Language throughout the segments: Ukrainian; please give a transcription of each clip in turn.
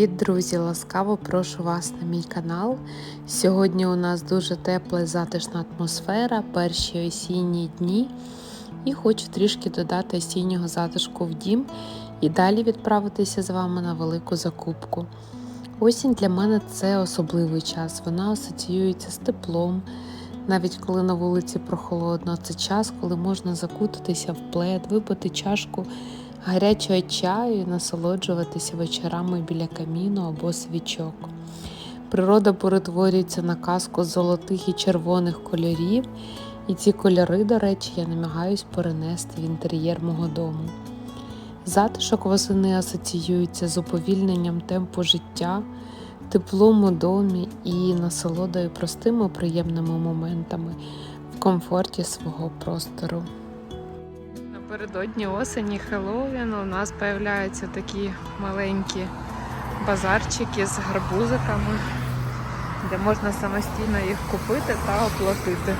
Привіт, друзі! Ласкаво прошу вас на мій канал. Сьогодні у нас дуже тепла і затишна атмосфера, перші осінні дні. І хочу трішки додати осіннього затишку в дім і далі відправитися з вами на велику закупку. Осінь для мене це особливий час. Вона асоціюється з теплом. Навіть коли на вулиці прохолодно, це час, коли можна закутатися в плед, випити чашку гарячого чаю і насолоджуватися вечорами біля каміну або свічок. Природа перетворюється на казку золотих і червоних кольорів, і ці кольори, до речі, я намагаюсь перенести в інтер'єр мого дому. Затишок восени асоціюється з уповільненням темпу життя, теплом у домі і насолодою простими приємними моментами в комфорті свого простору. Напередодні осені Хеллоуіну у нас з'являються такі маленькі базарчики з гарбузиками, де можна самостійно їх купити та оплатити.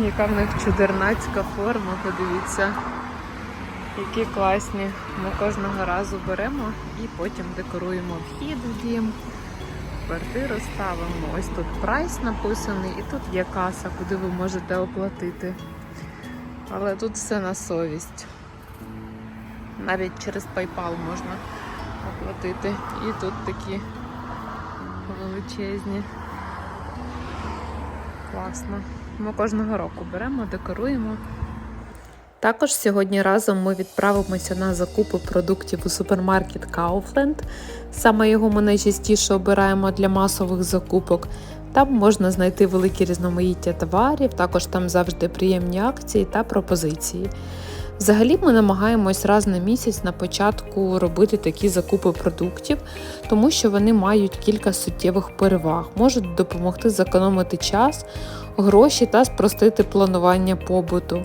Яка в них чудернацька форма, подивіться, які класні. Ми кожного разу беремо і потім декоруємо вхід в дім, квартиру ставимо. Ось тут прайс написаний, і тут є каса, куди ви можете оплатити. Але тут все на совість. Навіть через PayPal можна оплатити. І тут такі величезні. Класно. Ми кожного року беремо, декоруємо. Також сьогодні разом ми відправимося на закупи продуктів у супермаркет Kaufland. Саме його ми найчастіше обираємо для масових закупок. Там можна знайти велике різноманіття товарів, також там завжди приємні акції та пропозиції. Взагалі ми намагаємось раз на місяць на початку робити такі закупи продуктів, тому що вони мають кілька суттєвих переваг, можуть допомогти зекономити час, гроші та спростити планування побуту.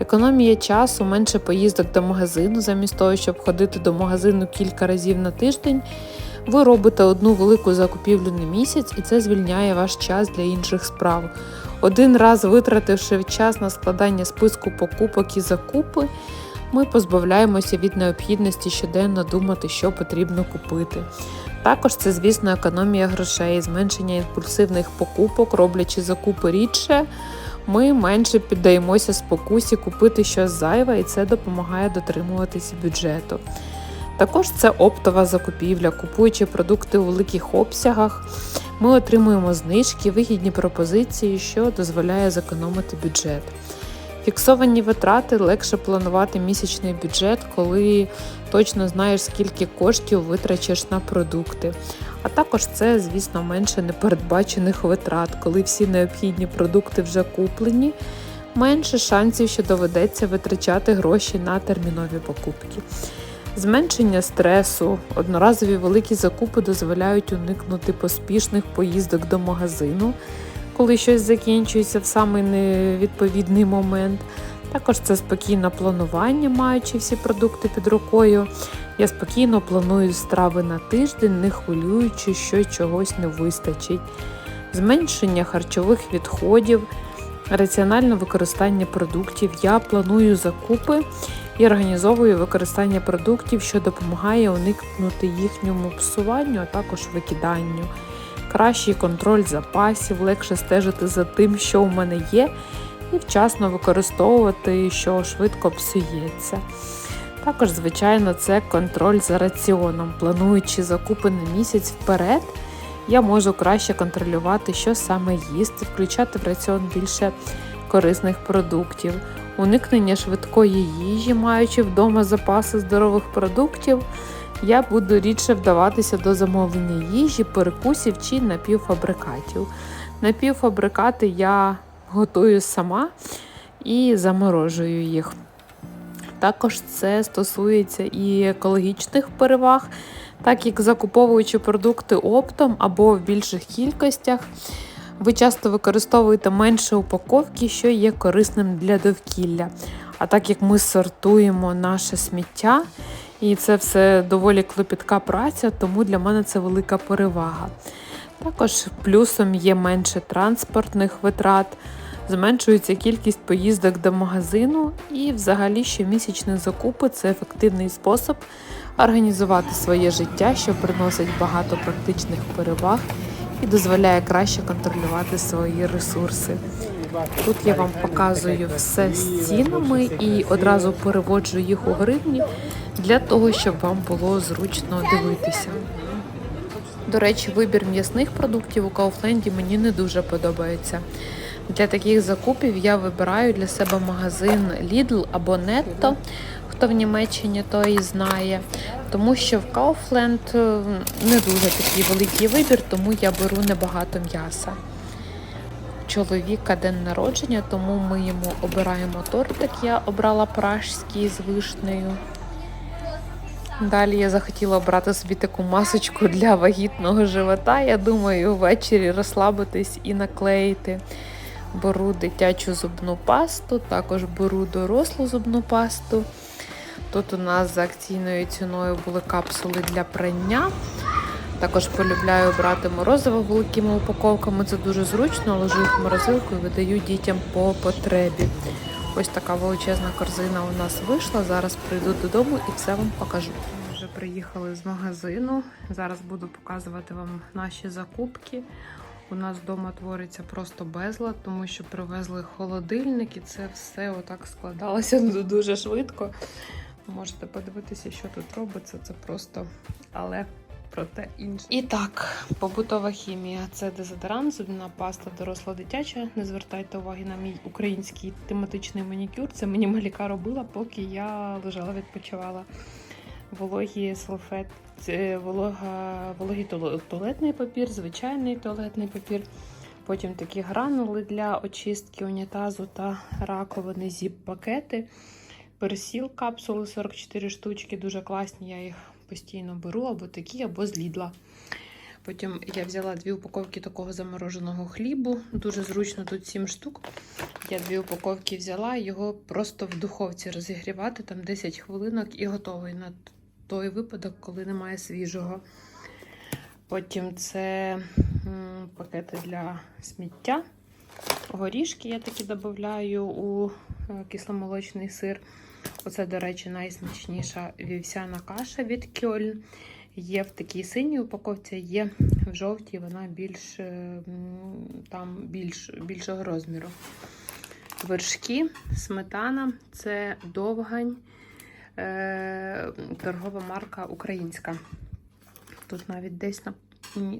Економія часу, менше поїздок до магазину, замість того, щоб ходити до магазину кілька разів на тиждень. Ви робите одну велику закупівлю на місяць, і це звільняє ваш час для інших справ. Один раз витративши час на складання списку покупок і закупи, ми позбавляємося від необхідності щоденно думати, що потрібно купити. Також це, звісно, економія грошей, зменшення імпульсивних покупок, роблячи закупи рідше. Ми менше піддаємося спокусі купити щось зайве, і це допомагає дотримуватися бюджету. Також це оптова закупівля, купуючи продукти у великих обсягах, ми отримуємо знижки, вигідні пропозиції, що дозволяє зекономити бюджет. Фіксовані витрати легше планувати місячний бюджет, коли точно знаєш, скільки коштів витрачиш на продукти. А також це, звісно, менше непередбачених витрат, коли всі необхідні продукти вже куплені, менше шансів, що доведеться витрачати гроші на термінові покупки. Зменшення стресу, одноразові великі закупи дозволяють уникнути поспішних поїздок до магазину, коли щось закінчується в самий невідповідний момент. Також це спокійне планування, маючи всі продукти під рукою. Я спокійно планую страви на тиждень, не хвилюючи, що чогось не вистачить. Зменшення харчових відходів, раціональне використання продуктів. Я планую закупи і організовую використання продуктів, що допомагає уникнути їхньому псуванню, а також викиданню. Кращий контроль запасів, легше стежити за тим, що у мене є, і вчасно використовувати, що швидко псується. Також, звичайно, це контроль за раціоном. Плануючи закупи на місяць вперед, я можу краще контролювати, що саме їсти, включати в раціон більше корисних продуктів уникнення швидкої їжі, маючи вдома запаси здорових продуктів, я буду рідше вдаватися до замовлення їжі, перекусів чи напівфабрикатів. Напівфабрикати я готую сама і заморожую їх. Також це стосується і екологічних переваг, так як закуповуючи продукти оптом або в більших кількостях. Ви часто використовуєте менше упаковки, що є корисним для довкілля. А так як ми сортуємо наше сміття, і це все доволі клопітка праця, тому для мене це велика перевага. Також плюсом є менше транспортних витрат, зменшується кількість поїздок до магазину, і взагалі щомісячні закупи це ефективний спосіб організувати своє життя, що приносить багато практичних переваг і дозволяє краще контролювати свої ресурси. Тут я вам показую все з цінами і одразу переводжу їх у гривні для того, щоб вам було зручно дивитися. До речі, вибір м'ясних продуктів у Кауфленді мені не дуже подобається. Для таких закупів я вибираю для себе магазин Lidl або Netto, хто в Німеччині той знає. Тому що в Kaufland не дуже такий великий вибір, тому я беру небагато м'яса. Чоловіка день народження, тому ми йому обираємо тортик. Я обрала пражський з вишнею. Далі я захотіла обрати собі таку масочку для вагітного живота. Я думаю, ввечері розслабитись і наклеїти. Беру дитячу зубну пасту, також беру дорослу зубну пасту. Тут у нас за акційною ціною були капсули для прання. Також полюбляю брати морозиво великими упаковками. Це дуже зручно, ложу їх в морозилку і видаю дітям по потребі. Ось така величезна корзина у нас вийшла. Зараз прийду додому і все вам покажу. Ми вже приїхали з магазину. Зараз буду показувати вам наші закупки. У нас вдома твориться просто безлад, тому що привезли холодильник і це все отак складалося дуже швидко. Можете подивитися, що тут робиться. Це просто але проте інше. І так, побутова хімія. Це дезодорант, зубна паста доросла дитяча. Не звертайте уваги на мій український тематичний манікюр. Це мені Маліка робила, поки я лежала, відпочивала. Вологі салфет, волога, вологий туалетний папір, звичайний туалетний папір. Потім такі гранули для очистки унітазу та раковини, зіп-пакети. Персіл капсули 44 штучки, дуже класні. Я їх постійно беру або такі, або з лідла. Потім я взяла дві упаковки такого замороженого хлібу. Дуже зручно тут 7 штук. Я дві упаковки взяла, його просто в духовці розігрівати, там 10 хвилинок і готовий на той випадок, коли немає свіжого. Потім це пакети для сміття. Горішки я такі додаю у е, кисломолочний сир. Оце, до речі, найсмачніша вівсяна каша від Кьольн. Є в такій синій упаковці, є в жовтій, вона більш, е, там більш, більшого розміру. Вершки, сметана це довгань, е, торгова марка українська. Тут навіть десь на,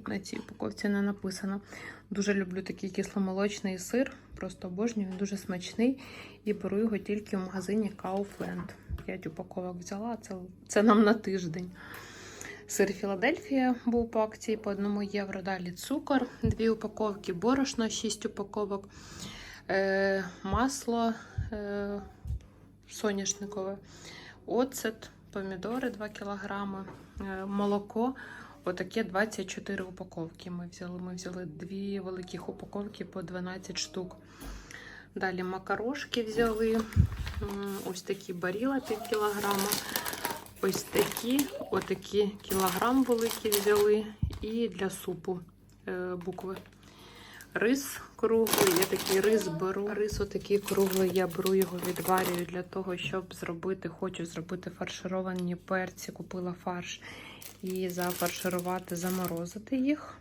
на цій упаковці не написано. Дуже люблю такий кисломолочний сир, просто обожнюю, він дуже смачний. І беру його тільки в магазині Kaufland. 5 упаковок взяла, це, це нам на тиждень. Сир Філадельфія був по акції по 1 євро. Далі цукор, 2 упаковки, борошно, 6 упаковок, е, масло е, соняшникове, оцет, помідори 2 кг, е, молоко. Отаке 24 упаковки ми взяли. Ми взяли дві великих упаковки по 12 штук. Далі макарошки взяли. Ось такі баріла пів кілограма. Ось такі, отакі кілограм великі взяли. І для супу е, букви. Рис круглий, я такий рис беру. Рис отакий круглий, я беру його, відварюю для того, щоб зробити, хочу зробити фаршировані перці, купила фарш і зафарширувати, заморозити їх.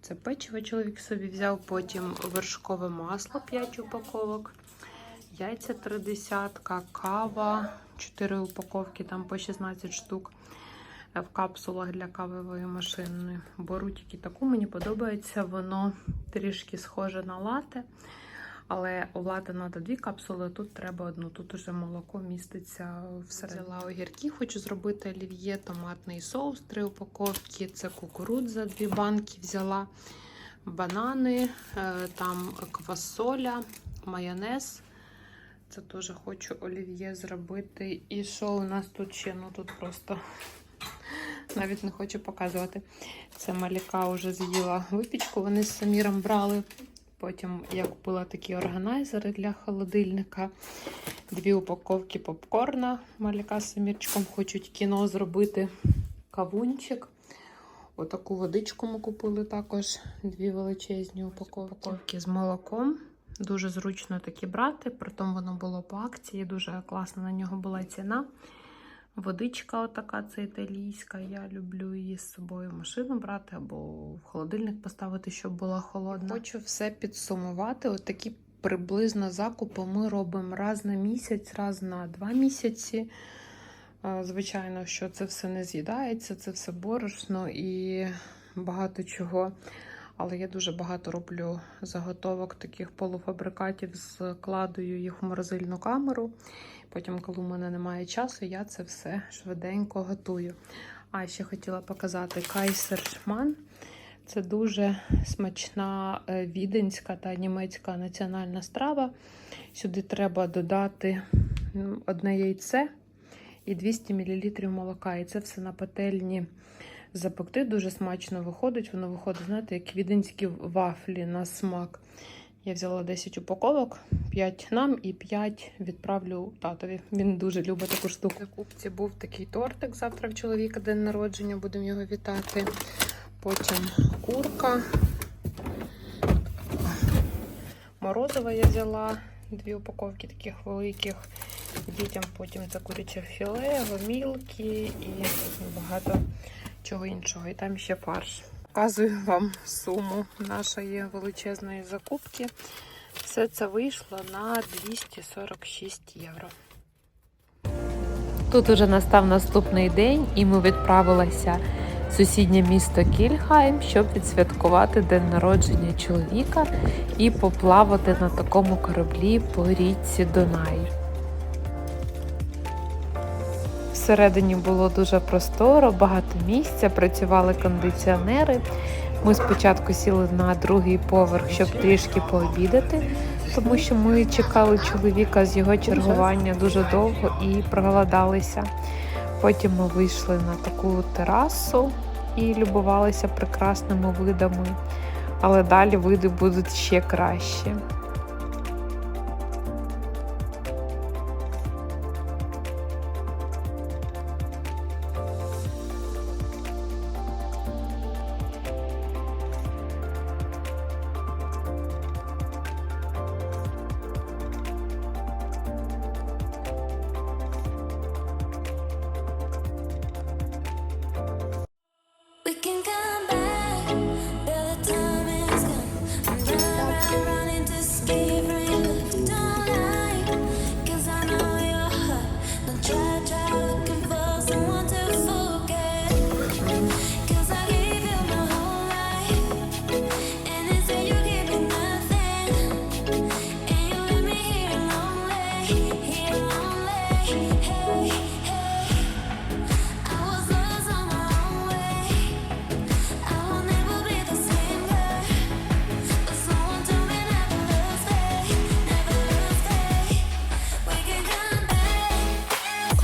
Це печиво чоловік собі взяв, потім вершкове масло 5 упаковок, яйця 3 десятка, кава 4 упаковки, там по 16 штук е, в капсулах для кавової машини. Беру тільки таку, мені подобається, воно трішки схоже на лате. Але у лати треба дві капсули, тут треба одну. Тут уже молоко міститься всередині. Взяла огірки, хочу зробити олів'є, томатний соус, три упаковки. Це кукурудза, дві банки взяла, банани, е, там квасоля, майонез. Це теж хочу олів'є зробити. І що у нас тут ще? Ну тут просто навіть не хочу показувати. Це Маліка вже з'їла випічку. Вони з Саміром брали. Потім я купила такі органайзери для холодильника. Дві упаковки попкорна. Маліка з Самірчиком хочуть кіно зробити. Кавунчик. Отаку водичку ми купили також. Дві величезні упаковки з молоком. Дуже зручно такі брати, притом воно було по акції, дуже класна на нього була ціна. Водичка отака, це італійська. Я люблю її з собою в машину брати або в холодильник поставити, щоб була холодна. Хочу все підсумувати. От такі приблизно закупи ми робимо раз на місяць, раз на два місяці. Звичайно, що це все не з'їдається, це все борошно і багато чого. Але я дуже багато роблю заготовок таких полуфабрикатів, складую їх в морозильну камеру. Потім, коли в мене немає часу, я це все швиденько готую. А ще хотіла показати кайсершман. Це дуже смачна е, віденська та німецька національна страва. Сюди треба додати одне яйце і 200 мл молока. І це все на пательні запекти. Дуже смачно виходить. Воно виходить, знаєте, як віденські вафлі на смак. Я взяла 10 упаковок, 5 нам і 5 відправлю татові. Він дуже любить таку штуку. На купці був такий тортик. Завтра в чоловіка день народження, будемо його вітати. Потім курка. Морозова я взяла дві упаковки таких великих. Дітям потім це куряче філе, гомілки і багато чого іншого. І там ще фарш. Показую вам суму нашої величезної закупки. Все це вийшло на 246 євро. Тут уже настав наступний день, і ми відправилися в сусіднє місто Кільхайм, щоб відсвяткувати день народження чоловіка і поплавати на такому кораблі по річці Дунай. Всередині було дуже просторо, багато місця, працювали кондиціонери. Ми спочатку сіли на другий поверх, щоб трішки пообідати, тому що ми чекали чоловіка з його чергування дуже довго і проголодалися. Потім ми вийшли на таку терасу і любувалися прекрасними видами, але далі види будуть ще кращі.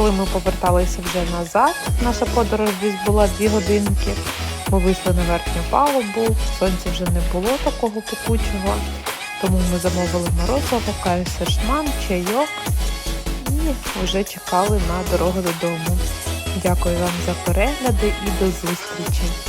Коли ми поверталися вже назад, наша подорож десь була дві годинки. Ми вийшли на верхню палубу, сонця вже не було такого пекучого, тому ми замовили морозиво, кайсершман, чайок і вже чекали на дорогу додому. Дякую вам за перегляди і до зустрічі!